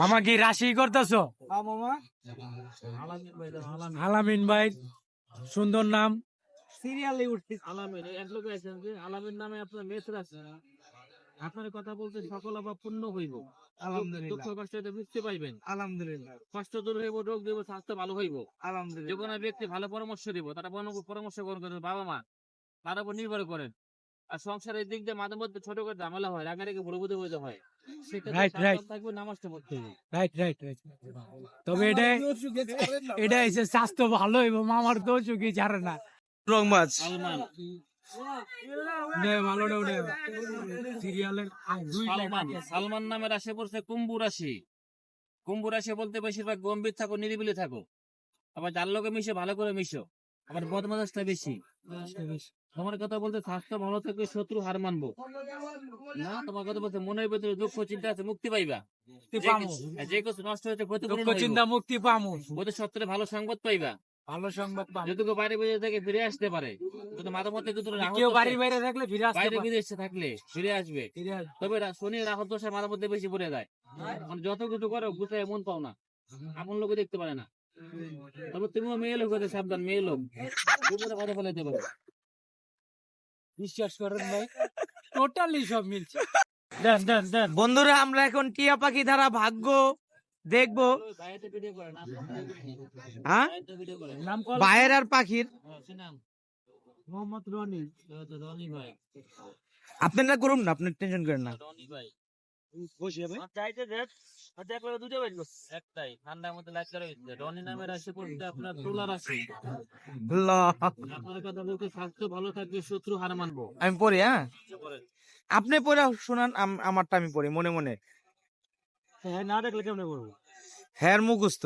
মামা কি রাশি করতেছো? হ্যাঁ আলামিন ভাই সুন্দর নাম। সিরিয়ালে আলামের নামে আপনার আছে। আপনার কথা বলতে সকল অভাব পূর্ণ হইব। আলহামদুলিল্লাহ। দুঃখ কষ্ট বুঝতে পাইবেন। আলহামদুলিল্লাহ। কষ্ট দূর হইব রোগ দেব স্বাস্থ্য ভালো হইব। আলহামদুলিল্লাহ। যে কোনো ব্যক্তি ভালো পরামর্শ দিব তারা পরামর্শ পরামর্শ গ্রহণ করবে। বাবা মা তার উপর নির্ভর করেন। আর সংসারের দিক দিয়ে মাঝে মধ্যে ছোট করে ঝামেলা হয় রাগারাগি ভুলে বুঝে হইতে হয় সেক্ষেত্রে Right, right. থাকবে নামাজটা পড়তে রাইট রাইট রাইট তবে এটা এটা এসে স্বাস্থ্য ভালো এবং মামার তো চুকি ছাড়ে না। রং মাছ। সালমান নামের আসে পড়ছে কুম্ভু রাশি। কুম্ভু রাশি বলতে বেশিরভাগ গম্ভীর থাকো নিরিবিলি থাকো। আবার যার লোকে মিশে ভালো করে মিশো। আবার বদমাজটা বেশি। তোমার কথা বলতে স্বাস্থ্য ভালো থাকবে শত্রু হার মানবো। না তোমার কথা বলতে মনের ভিতরে দুঃখ চিন্তা আছে মুক্তি পাইবা। যে কিছু- নষ্ট হয়েছে দুঃখ চিন্তা মুক্তি পামু। ওদের সত্ত্বে ভালো সংবাদ পাইবা। ভালো সংবাদ বাড়ি বেজে থেকে ফিরে আসতে পারে যদি মাথা মধ্যে কেউ বাড়ির বাইরে থাকলে ফিরে আসতে বাইরে বিদেশে থাকলে ফিরে আসবে। তবে শনি রাহুল দোষের মাথার মধ্যে বেশি পড়ে যায়। মানে যত কিছু করো গুছায় মন পাও না। আপন লোক দেখতে পারে না। তবে তুমিও মেয়ে লোক সাবধান মেয়ে লোক। উপরে কথা ফেলাইতে পারো। বিশ্বাস করেন ভাই? টোটালি সব মিলছে। বন্ধুরা আমরা এখন টিয়া পাখি দ্বারা ভাগ্য দেখব। হ্যাঁ? আর পাখির? হ্যাঁ, নাম। মোহাম্মদ রনি। ভাই। আপনারা করুন না আপনি টেনশন করেন না। রনি ভাই। বসে যাবে? চাইতে দেখ আর দেখলে দুটো বাইর একটাই ঠান্ডার মধ্যে লাইট করা রনি নামের রাশি পড়তে আপনার তুলা রাশি আপনার কথা বলতে স্বাস্থ্য ভালো থাকবে শত্রু হার মানবো। আমি পড়ি হ্যাঁ? আপনি পরে শোনান আমারটা আমি পড়ি মনে মনে। হ্যাঁ না দেখলে কেমনে পড়ব? হ্যাঁ মুখস্থ।